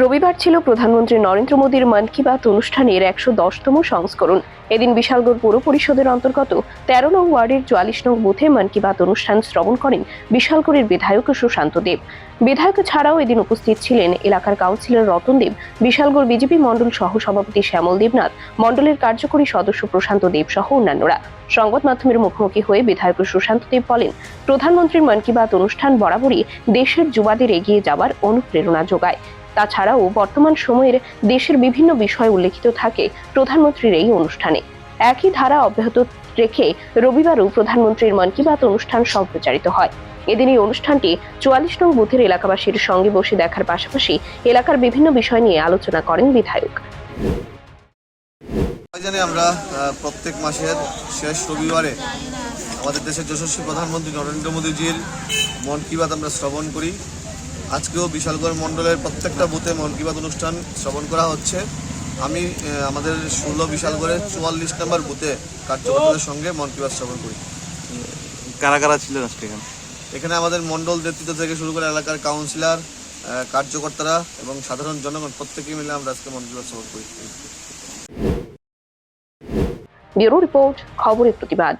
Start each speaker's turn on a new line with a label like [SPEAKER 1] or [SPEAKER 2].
[SPEAKER 1] রবিবার ছিল প্রধানমন্ত্রী নরেন্দ্র মোদীর মন কি বাত অনুষ্ঠানের একশো দশতম সংস্করণ। এদিন বিশালগড় পৌর পরিষদের অন্তর্গত তেরো নং ওয়ার্ডের চুয়াল্লিশ নং বুথে মন কি বাত অনুষ্ঠান শ্রবণ করেন বিশালগড়ের বিধায়ক সুশান্ত দেব। বিধায়ক ছাড়াও এদিন উপস্থিত ছিলেন এলাকার কাউন্সিলর রতন দেব, বিশালগড় বিজেপি মণ্ডল সহ সভাপতি শ্যামল দেবনাথ, মণ্ডলের কার্যকরী সদস্য প্রশান্ত দেব সহ অন্যান্যরা। সংবাদ মাধ্যমের মুখোমুখি হয়ে বিধায়ক সুশান্ত দেব বলেন, প্রধানমন্ত্রীর মন কি বাত অনুষ্ঠান বরাবরই দেশের যুবাদের এগিয়ে যাওয়ার অনুপ্রেরণা যোগায়। তাছাড়াও বর্তমান সময়ের দেশের বিভিন্ন বিষয় উল্লেখিত থাকে প্রধানমন্ত্রীর এই অনুষ্ঠানে। একই ধারা অব্যাহত রেখে রবিবারও প্রধানমন্ত্রীর মন কি বাত অনুষ্ঠান সম্প্রচারিত হয়। এদিন এই অনুষ্ঠানটি চুয়াল্লিশ নং বুথের এলাকাবাসীর সঙ্গে বসে দেখার পাশাপাশি এলাকার বিভিন্ন বিষয় নিয়ে আলোচনা করেন বিধায়ক।
[SPEAKER 2] জানি আমরা প্রত্যেক মাসের শেষ রবিবারে আমাদের দেশের যশস্বী প্রধানমন্ত্রী নরেন্দ্র মোদীজির মন কি বাত আমরা শ্রবণ করি। আজকেও বিশালগড় মণ্ডলের প্রত্যেকটা বুথে মন কি বাত অনুষ্ঠান শ্রবণ করা হচ্ছে। আমি আমাদের ষোলো বিশালগড়ের চুয়াল্লিশ নম্বর বুথে কার্যকর্তাদের সঙ্গে মন কি বাত শ্রবণ করি।
[SPEAKER 3] কারা কারা ছিলেন আজকে এখানে?
[SPEAKER 2] এখানে আমাদের মণ্ডল নেতৃত্ব থেকে শুরু করে এলাকার কাউন্সিলর কার্যকর্তারা এবং সাধারণ জনগণ প্রত্যেকে মিলে আমরা আজকে মন কি বাত শ্রবণ করি।
[SPEAKER 1] ব্যুরো রিপোর্ট খবরের প্রতিবাদ।